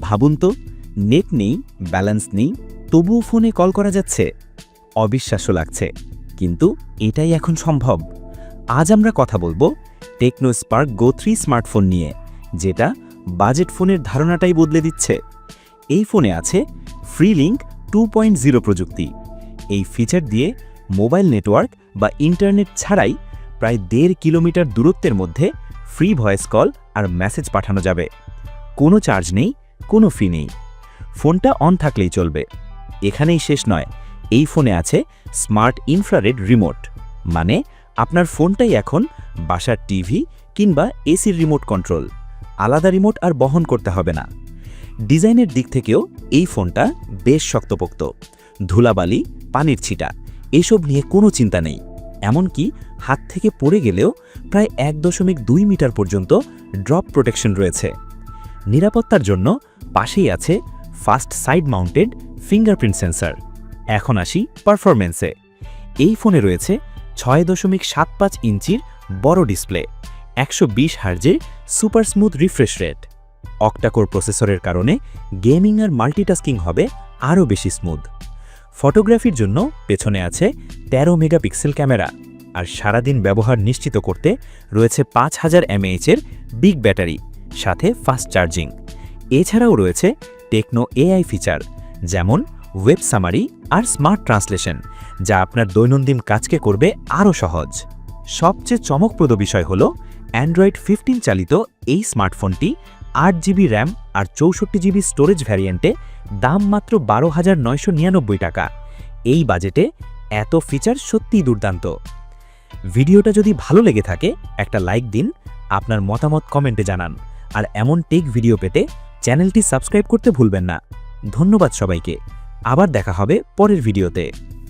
ভাবুন তো, নেট নেই ব্যালেন্স নেই, তবুও ফোনে কল করা যাচ্ছে। অবিশ্বাস্য লাগছে। কিন্তু এটাই এখন সম্ভব। আজ আমরা কথা বলব Tecno Spark Go three smartphone নিয়ে, যেটা বাজেট ফোনের ধারণাটাই বদলে দিচ্ছে। এই ফোনে আছে free link two point zero প্রযুক্তি। এই ফিচার দিয়ে মোবাইল নেটওয়ার্ক বা ইন্টারনেট ছাড়াই প্রায় দেড় কিলোমিটার দূরত্বের মধ্যে ফ্রি ভয়েস কল আর মেসেজ পাঠানো যাবে। কোনো চার্জ নেই কোনো ফি নেই। ফোনটা অন থাকলেই চলবে। এখানেই শেষ নয়। এই ফোনে আছে স্মার্ট ইনফ্রারেড রিমোট মানে আপনার ফোনটাই এখন বাসার টিভি কিংবা এসির রিমোট কন্ট্রোল আলাদা রিমোট আর বহন করতে হবে না। ডিজাইনের দিক থেকেও এই ফোনটা বেশ শক্তপোক্ত। ধুলাবালি, পানির ছিটা, এসব নিয়ে কোনো চিন্তা নেই। এমনকি হাত থেকে পড়ে গেলেও প্রায় এক দশমিক দুই মিটার পর্যন্ত ড্রপ প্রোটেকশন রয়েছে। নিরাপত্তার জন্য পাশেই আছে fast side mounted fingerprint sensor. এখন আসি পারফরমেন্সে এই ফোনে রয়েছে ছয় দশমিক সাত পাঁচ ইঞ্চির বড় ডিসপ্লে, একশো বিশ হার্জের super smooth refresh rate. Octa core প্রসেসরের কারণে গেমিং আর মাল্টিটাস্কিং হবে আরও বেশি স্মুথ। ফটোগ্রাফির জন্য পেছনে আছে তেরো মেগাপিক্সেল ক্যামেরা আর সারাদিন ব্যবহার নিশ্চিত করতে রয়েছে পাঁচ হাজার এমএএচের বিগ ব্যাটারি, সাথে ফাস্ট চার্জিং। এছাড়াও রয়েছে টেকনো এআই ফিচার, যেমন ওয়েব সামারি আর স্মার্ট ট্রান্সলেশন, যা আপনার দৈনন্দিন কাজকে করবে আরও সহজ। সবচেয়ে চমকপ্রদ বিষয় হল অ্যান্ড্রয়েড ফিফটিন চালিত এই স্মার্টফোনটি আট জিবি র্যাম আর চৌষট্টি জিবি স্টোরেজ ভ্যারিয়েন্টে দাম মাত্র বারো হাজার নয়শো নিরানব্বই টাকা। এই বাজেটে এত ফিচার সত্যিই দুর্দান্ত। ভিডিওটা যদি ভালো লেগে থাকে, একটা লাইক দিন, আপনার মতামত কমেন্টে জানান, আর এমন টেক ভিডিও পেতে চ্যানেলটি সাবস্ক্রাইব করতে ভুলবেন না। ধন্যবাদ সবাইকে। আবার দেখা হবে পরের ভিডিওতে।